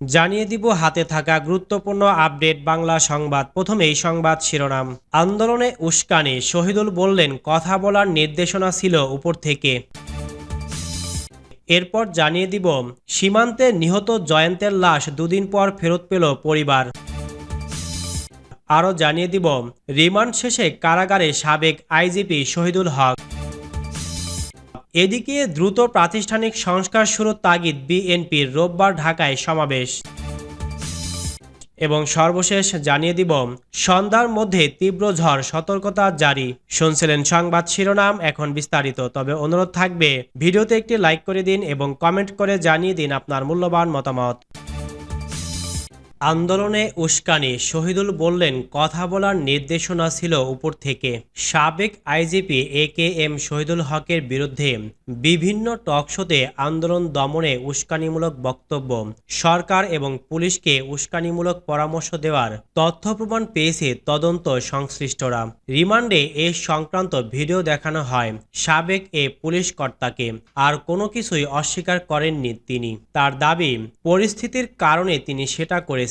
জানিয়ে দিব হাতে থাকা গুরুত্বপূর্ণ আপডেট বাংলা সংবাদ। প্রথমেই সংবাদ শিরোনাম। আন্দোলনে উস্কানি, শহীদুল বললেন, কথা বলার নির্দেশনা ছিল উপর থেকে। এরপর জানিয়ে দিব, সীমান্তে নিহত জয়ন্তের লাশ দুদিন পর ফেরত পেল পরিবার। আরও জানিয়ে দিব, রিমান্ড শেষে কারাগারে সাবেক আইজিপি শহীদুল হক। এদিকে দ্রুত প্রাতিষ্ঠানিক সংস্কার শুরুর তাগিদ বিএনপির রোববার ঢাকায় সমাবেশ। এবং সর্বশেষ জানিয়ে দিব, সন্ধ্যার মধ্যে তীব্র ঝড় সতর্কতা জারি। শুনছিলেন সংবাদ শিরোনাম, এখন বিস্তারিত। তবে অনুরোধ থাকবে, ভিডিওতে একটি লাইক করে দিন এবং কমেন্ট করে জানিয়ে দিন আপনার মূল্যবান মতামত। আন্দোলনে উস্কানি, শহীদুল বললেন, কথা বলার নির্দেশনা ছিল উপর থেকে। সাবেক IGP A K M Shahidul হকের বিরুদ্ধে বিভিন্ন টকশোতে আন্দোলন দমনে উস্কানিমূলক বক্তব্য, সরকার এবং পুলিশকে উস্কানিমূলক পরামর্শ দেওয়ার তথ্য প্রমাণ পেয়েছে তদন্ত সংশ্লিষ্টরা। রিমান্ডে এ সংক্রান্ত ভিডিও দেখানো হয় সাবেক এ পুলিশ কর্তাকে। আর কোনো কিছুই অস্বীকার করেননি তিনি। তার দাবি, পরিস্থিতির কারণে তিনি সেটা করেছেন।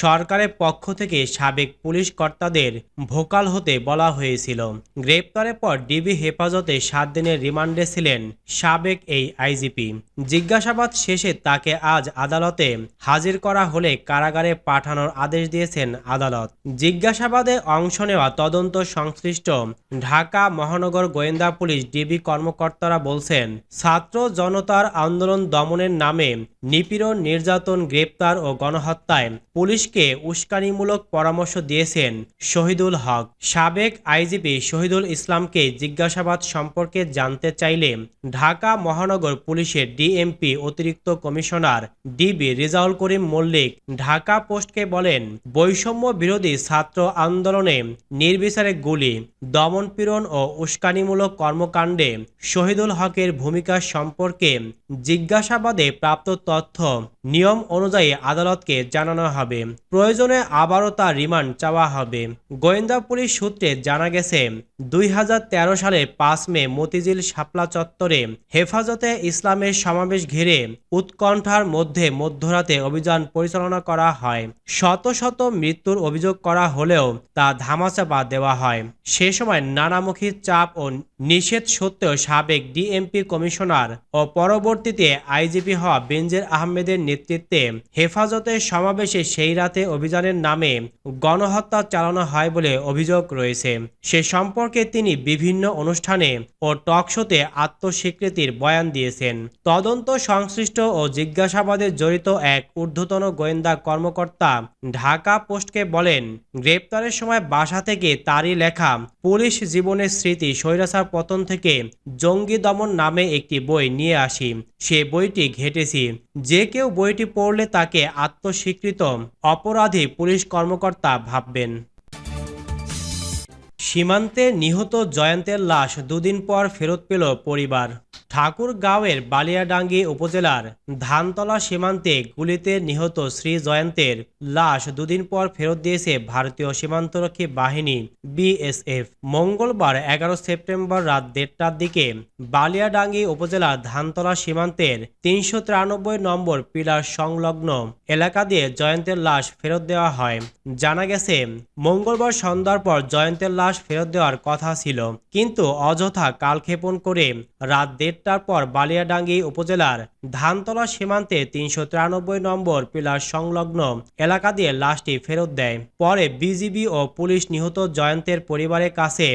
সরকারের পক্ষ থেকে সাবেক পুলিশ কর্তাদের ভোকাল হতে বলা হয়েছিল। গ্রেপ্তারের পর ডিবি হেফাজতে সাত দিনের রিমান্ডে ছিলেন সাবেক এই আইজিপি। জিজ্ঞাসাবাদ শেষে তাকে আজ আদালতে হাজির করা হলে কারাগারে পাঠানোর আদেশ দিয়েছেন আদালত। জিজ্ঞাসাবাদে অংশ নেওয়া তদন্ত সংশ্লিষ্ট ঢাকা মহানগর গোয়েন্দা পুলিশ ডিবি কর্মকর্তারা বলছেন, ছাত্র জনতার আন্দোলন দমনের নামে নিপীড়ন, নির্যাতন, গ্রেপ্তার ও গণহত্যায় পুলিশকে উস্কানিমূলক পরামর্শ দিয়েছেন শহীদুল হক। সাবেক আইজিপি শহীদুল ইসলামকে জিজ্ঞাসাবাদ সম্পর্কে জানতে চাইলে ঢাকা মহানগর পুলিশের ডিএমপি অতিরিক্ত কমিশনার ডিবি রিজাউল করিম মল্লিক ঢাকা পোস্টকে বলেন, বৈষম্য বিরোধী ছাত্র আন্দোলনে নির্বিচারে গুলি দমনপীড়ন ও উস্কানিমূলক কর্মকাণ্ডে শহীদুল হকের ভূমিকা সম্পর্কে জিজ্ঞাসাবাদে প্রাপ্ত তথ্য নিয়ম অনুযায়ী আদালতকে জানানো হবে। প্রয়োজনে আবারও তার রিমান্ড চাওয়া হবে। গোয়েন্দা পুলিশ সূত্রে জানা গেছে, দুই সালের পাঁচ মে মতিঝিল শাপলা চত্বরে হেফাজতে ইসলামের সমাবেশ ঘিরে উৎকণ্ঠার মধ্যে মধ্যরাতে অভিযান পরিচালনা করা হয়। শত শত মৃত্যুর অভিযোগ করা হলেও তা ধামাচাপা দেওয়া হয়। সে সময় নানামুখী চাপ ও নিষেধ সত্ত্বেও সাবেক ডিএমপি কমিশনার ও পরবর্তীতে আইজিপি হওয়া বেনজির আহমেদের নেতৃত্বে হেফাজতে সমাবেশে সেই রাতে অভিযানের নামে গণহত্যা চালানো হয় বলে অভিযোগ রয়েছে। সে সম্পর্কে তিনি বিভিন্ন অনুষ্ঠানে ও টকশোতে আত্মস্বীকৃতির বয়ান দিয়েছেন। তদন্ত সংশ্লিষ্ট ও জিজ্ঞাসাবাদে জড়িত এক ঊর্ধ্বতন গোয়েন্দা কর্মকর্তা ঢাকা পোস্টকে বলেন, গ্রেপ্তারের সময় বাসা থেকে তারই লেখা পুলিশ জীবনের স্মৃতি স্বৈরাচার পতন থেকে জঙ্গি দমন নামে একটি বই নিয়ে আসি। সে বইটি ঘেটেছি। যে কেউ বইটি পড়লে তাকে আত্মস্বীকৃত অপরাধী পুলিশ কর্মকর্তা ভাববেন। সীমান্তে নিহত জয়ন্তের লাশ দুদিন পর ফেরত পেল পরিবার। ঠাকুরগাঁওয়ের বালিয়াডাঙ্গি উপজেলার ধানতলা সীমান্তে গুলিতে নিহত শ্রী জয়ন্তের লাশ দুদিন পর ফেরত দিয়েছে ভারতীয় সীমান্তরক্ষী বাহিনী বিএসএফ। মঙ্গলবার এগারো সেপ্টেম্বর রাত দেড়টার দিকে বালিয়াডাঙ্গি উপজেলার ধানতলা সীমান্তের তিনশো তিরানব্বই নম্বর পিলার সংলগ্ন এলাকা দিয়ে জয়ন্তের লাশ ফেরত দেওয়া হয়। জানা গেছে, মঙ্গলবার সন্ধ্যার পর জয়ন্তের লাশ ফেরত দেওয়ার কথা ছিল, কিন্তু অযথা কালক্ষেপণ করে রাত দেড়টার পর বালিয়াডাঙ্গি উপজেলার ধানতলা সীমান্তে তিনশো তিরানব্বই নম্বর পিলার সংলগ্ন এলাকা দিয়ে লাশটি ফেরত দেয়। পরে বিজিবি ও পুলিশ নিহত জয়ন্তের পরিবারের কাছে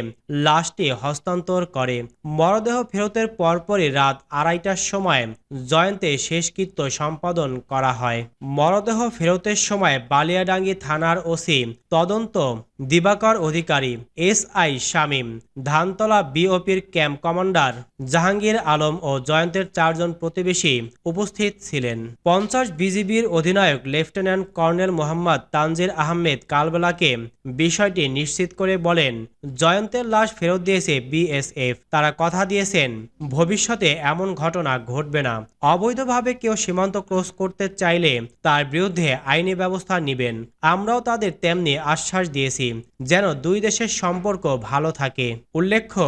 লাশটি হস্তান্তর করে। মরদেহ ফেরতের পরপরই রাত আড়াইটার সময় জয়ন্তে শেষকৃত্য সম্পাদন করা হয়। মরদেহ ফেরতের সময় বালিয়াডাঙ্গি থানার ওসি তদন্ত দিবাকর অধিকারী এস আই শামীম, ধানতলা বিওপির ক্যাম্প কমান্ডার জাহাঙ্গীর আলম ও জয়ন্তের চারজন প্রতিবেশী উপস্থিত ছিলেন। পঞ্চাশ বিজিবির অধিনায়ক lieutenant colonel Mohammad Tangier Ahmed কালবেলাকে বিষয়টি নিশ্চিত করে বলেন, জয়ন্তের লাশ ফেরত দিয়েছে বিএসএফ। তারা কথা দিয়েছেন, ভবিষ্যতে এমন ঘটনা ঘটবে না। অবৈধভাবে কেউ সীমান্ত ক্রস করতে চাইলে তার বিরুদ্ধে আইনি ব্যবস্থা নেবেন। আমরাও তাদের তেমনি আশ্বাস দিয়েছি, যেন দুই দেশের সম্পর্ক ভালো থাকে। উল্লেখ্য,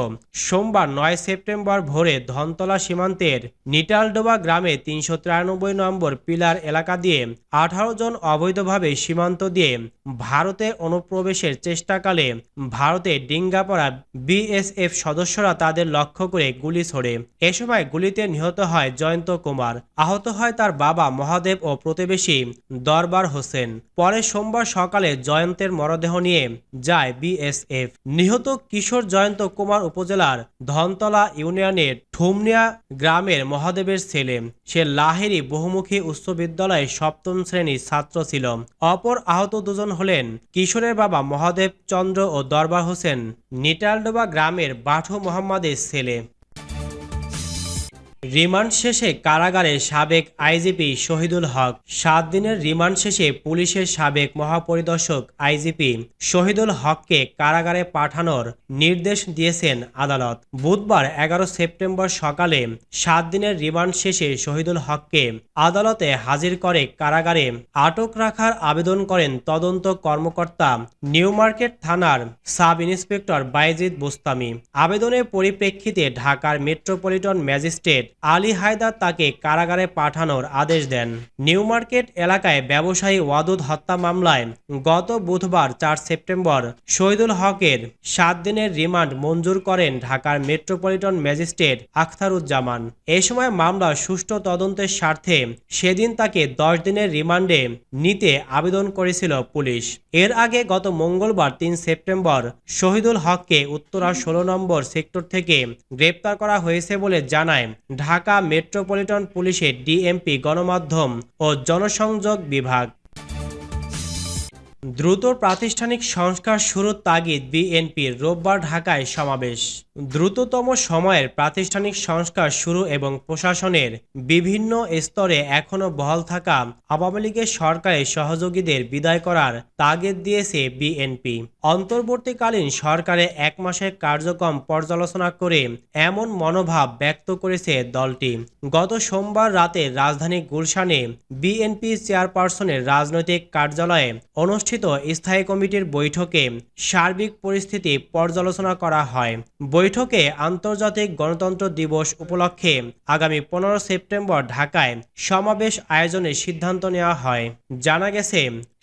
সোমবার নয় সেপ্টেম্বর ভোরে ধন ধনতলা সীমান্তের নিটালডোবা গ্রামে তিনশো তিরানব্বই নম্বর পিলার এলাকা দিয়ে আঠারো জন অবৈধভাবে সীমান্ত দিয়ে ভারতে অনুপ্রবেশের চেষ্টাকালে ভারতে ডিঙ্গাপাড়া বিএসএফ সদস্যরা তাদের লক্ষ্য করে গুলি ছোড়ে। এ সময় গুলিতে নিহত হয় জয়ন্ত কুমার। আহত হয় তার বাবা মহাদেব ও প্রতিবেশী দরবার হোসেন। পরে সোমবার সকালে জয়ন্তের মরদেহ নিয়ে যায় বিএসএফ। নিহত কিশোর জয়ন্ত কুমার উপজেলার ধনতলা ইউনিয়নের ঠুমনিয়া গ্রামের মহাদেবের ছেলে। সে লাহেরি বহুমুখী উচ্চ বিদ্যালয়ে সপ্তম শ্রেণির ছাত্র ছিল। অপর আহত দুজন হলেন কিশোরের বাবা মহাদেব চন্দ্র ও দরবার হোসেন নিটালডোবা গ্রামের বাঠো মোহাম্মদের ছেলে। রিমান্ড শেষে কারাগারে সাবেক আইজিপি শহীদুল হক, সাত দিনের রিমান্ড শেষে পুলিশের সাবেক মহাপরিদর্শক আইজিপি শহীদুল হককে কারাগারে পাঠানোর নির্দেশ দিয়েছেন আদালত। বুধবার এগারো সেপ্টেম্বর সকালে সাত দিনের রিমান্ড শেষে শহীদুল হককে আদালতে হাজির করে কারাগারে আটক রাখার আবেদন করেন তদন্ত কর্মকর্তা নিউ মার্কেট থানার সাব ইন্সপেক্টর বাইজিদ বুস্তামি। আবেদনের পরিপ্রেক্ষিতে ঢাকার মেট্রোপলিটন ম্যাজিস্ট্রেট আলী হায়দার তাকে কারাগারে পাঠানোর আদেশ দেন। নিউ মার্কেট এলাকায় ব্যবসায়ী ওয়াদুদ হত্যা মামলায় গত বুধবার চার সেপ্টেম্বর শহীদুল হকের সাত দিনের রিমান্ড মঞ্জুর করেন ঢাকার মেট্রোপলিটন ম্যাজিস্ট্রেট আখতারুজ্জামান। এ সময় মামলা সুষ্ঠু তদন্তের স্বার্থে সেদিন তাকে দশ দিনের রিমান্ডে নিতে আবেদন করেছিল পুলিশ। এর আগে গত মঙ্গলবার তিন সেপ্টেম্বর শহীদুল হককে উত্তরা ষোলো নম্বর সেক্টর থেকে গ্রেপ্তার করা হয়েছে বলে জানায় ঢাকা মেট্রোপলিটন পুলিশের ডিএমপি গণমাধ্যম ও জনসংযোগ বিভাগ। দ্রুত প্রাতিষ্ঠানিক সংস্কার শুরুর তাগিদ বিএনপির রোববার ঢাকায় সমাবেশ। দ্রুততম সময়ের প্রাতিষ্ঠানিক সংস্কার শুরু এবং প্রশাসনের বিভিন্ন স্তরে এখনও বহাল থাকা আওয়ামী লীগের সরকারের সহযোগীদের বিদায় করার তাগিদ দিয়েছে বিএনপি। অন্তর্বর্তীকালীন সরকারে এক মাসের কার্যক্রম পর্যালোচনা করে এমন মনোভাব ব্যক্ত করেছে দলটি। গত সোমবার রাতে রাজধানী গুলশানে বিএনপি চেয়ারপারসনের রাজনৈতিক কার্যালয়ে অনুষ্ঠিত স্থায়ী কমিটির বৈঠকে সার্বিক পরিস্থিতি পর্যালোচনা করা হয়। বৈঠকে আন্তর্জাতিক গণতন্ত্র দিবস উপলক্ষে আগামী পনেরো সেপ্টেম্বর ঢাকায় সমাবেশ আয়োজনের সিদ্ধান্ত নেওয়া হয়। জানা গেছে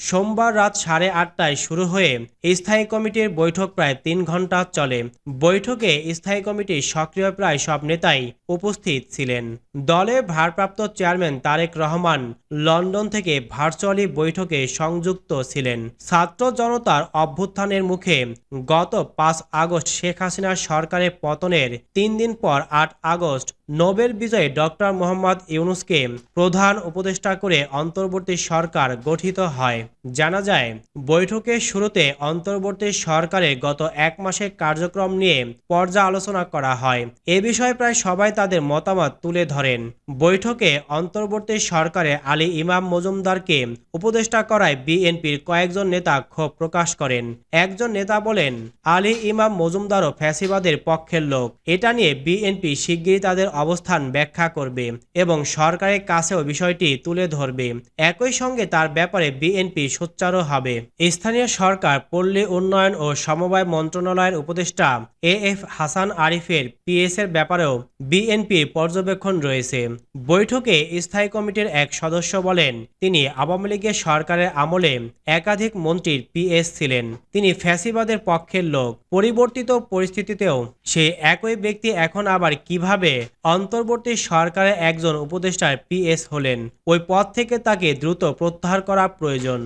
সোমবার রাত সাড়ে আটটায় শুরু হয়ে স্থায়ী কমিটির বৈঠক প্রায় তিন ঘণ্টা চলে। বৈঠকে স্থায়ী কমিটির সক্রিয় প্রায় সব নেতাই উপস্থিত ছিলেন। দলের ভারপ্রাপ্ত চেয়ারম্যান তারেক রহমান লন্ডন থেকে ভার্চুয়ালি বৈঠকে সংযুক্ত ছিলেন। ছাত্র জনতার অভ্যুত্থানের মুখে গত পাঁচ আগস্ট শেখ হাসিনার সরকারের পতনের তিন দিন পর আট আগস্ট নোবেল বিজয়ী ডক্টর মোহাম্মদ ইউনুসকে প্রধান উপদেষ্টা করে অন্তর্বর্তী সরকার গঠিত হয়। জানা যায়, বৈঠকের শুরুতে অন্তর্বর্তী সরকারের গত এক মাসের কার্যক্রম নিয়ে পর্যালোচনা করা হয়। এ বিষয়ে প্রায় সবাই তাদের মতামত তুলে ধরেন। বৈঠকে অন্তর্বর্তী সরকারে আলী ইমাম মজুমদারকে উপদেষ্টা করায় বিএনপির কয়েকজন নেতা ক্ষোভ প্রকাশ করেন। একজন নেতা বলেন, আলী ইমাম মজুমদারও ফ্যাসিবাদের পক্ষের লোক। এটা নিয়ে বিএনপি শিগগিরই তাদের অবস্থান ব্যাখ্যা করবে এবং সরকারের কাছেও বিষয়টি তুলে ধরবে। একই সঙ্গে তার ব্যাপারে বিএনপি সোচ্চারও হবে। স্থানীয় সরকার, পল্লী উন্নয়ন ও সমবায় মন্ত্রণালয়ের উপদেষ্টা এ এফ হাসান আরিফের পিএস এর ব্যাপারেও বিএনপির পর্যবেক্ষণ রয়েছে। বৈঠকে স্থায়ী কমিটির এক সদস্য বলেন, তিনি আওয়ামী লীগের সরকারের আমলে একাধিক মন্ত্রীর পিএস ছিলেন। তিনি ফ্যাসিবাদের পক্ষের লোক। পরিবর্তিত পরিস্থিতিতেও সে একই ব্যক্তি এখন আবার কীভাবে অন্তর্বর্তী সরকারের একজন উপদেষ্টা পিএস হলেন। ওই পদ থেকে তাকে দ্রুত প্রত্যাহার করা প্রয়োজন।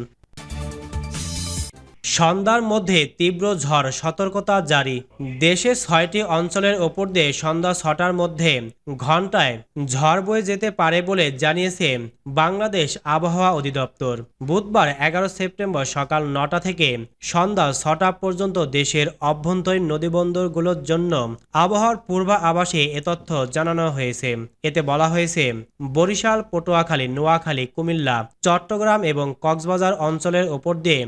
সন্ধ্যার মধ্যে তীব্র ঝড় সতর্কতা জারি। দেশে ছয়টি অঞ্চলের ওপর দিয়ে সন্ধ্যা ছটার মধ্যে ঘন্টায় ঝড় বয়ে যেতে পারে বলে জানিয়েছে বাংলাদেশ আবহাওয়া অধিদপ্তর। বুধবার এগারো সেপ্টেম্বর সকাল নটা থেকে সন্ধ্যা ছটা পর্যন্ত দেশের অভ্যন্তরীণ নদীবন্দরগুলোর জন্য আবহাওয়ার পূর্বাভাসে এ তথ্য জানানো হয়েছে। এতে বলা হয়েছে, বরিশাল, পটুয়াখালী, নোয়াখালী, কুমিল্লা, চট্টগ্রাম এবং কক্সবাজার অঞ্চলের ওপর দিয়ে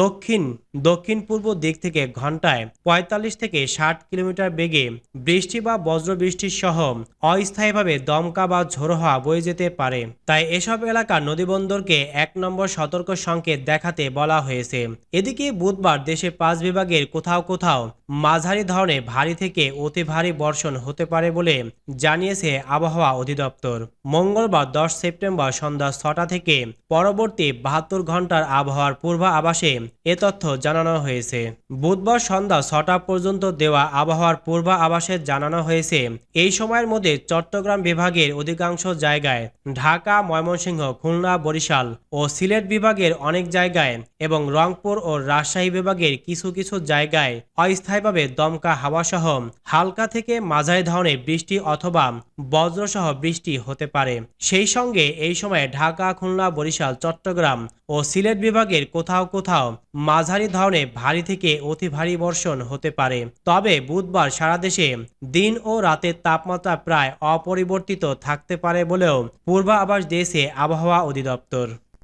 দক্ষিণ thing দক্ষিণ পূর্ব দিক থেকে ঘন্টায় পঁয়তাল্লিশ থেকে ষাট কিলোমিটার বেগে বৃষ্টি বা বজ্রবৃষ্টির সহ অস্থায়ীভাবে দমকা বা ঝোড়ো হওয়া বয়ে যেতে পারে। তাই এসব এলাকার নদীবন্দরকে এক নম্বর সতর্ক সংকেত দেখাতে বলা হয়েছে। এদিকে বুধবার দেশে পাঁচ বিভাগের কোথাও কোথাও মাঝারি ধরনের ভারী থেকে অতি ভারী বর্ষণ হতে পারে বলে জানিয়েছে আবহাওয়া অধিদপ্তর। মঙ্গলবার দশ সেপ্টেম্বর সন্ধ্যা ছটা থেকে পরবর্তী বাহাত্তর ঘণ্টার আবহাওয়ার পূর্বাভাসে এ তথ্য জানানো হয়েছে। বুধবার সন্ধ্যা ছটা পর্যন্ত দেওয়া আবহাওয়ার পূর্বাভাসে জানানো হয়েছে, এই সময়ের মধ্যে চট্টগ্রাম বিভাগের অধিকাংশ জায়গায় ঢাকা, ময়মনসিংহ, খুলনা, বরিশাল ও সিলেট বিভাগের অনেক জায়গায় এবং রংপুর ও রাজশাহী বিভাগের কিছু কিছু জায়গায় অস্থায়ীভাবে দমকা হাওয়াসহ হালকা থেকে মাঝারি ধরনের বৃষ্টি অথবা বজ্রসহ বৃষ্টি হতে পারে। সেই সঙ্গে এই সময় ঢাকা, খুলনা, বরিশাল, চট্টগ্রাম ও সিলেট বিভাগের কোথাও কোথাও মাঝারি ধরনের ভারী থেকে অতি ভারী বর্ষণ হতে পারে। তবে বুধবার সারা দেশে দিন ও রাতের তাপমাত্রা প্রায় অপরিবর্তিত থাকতে পারে বলেও পূর্বাভাস দিয়েছে আবহাওয়া অধিদপ্তর।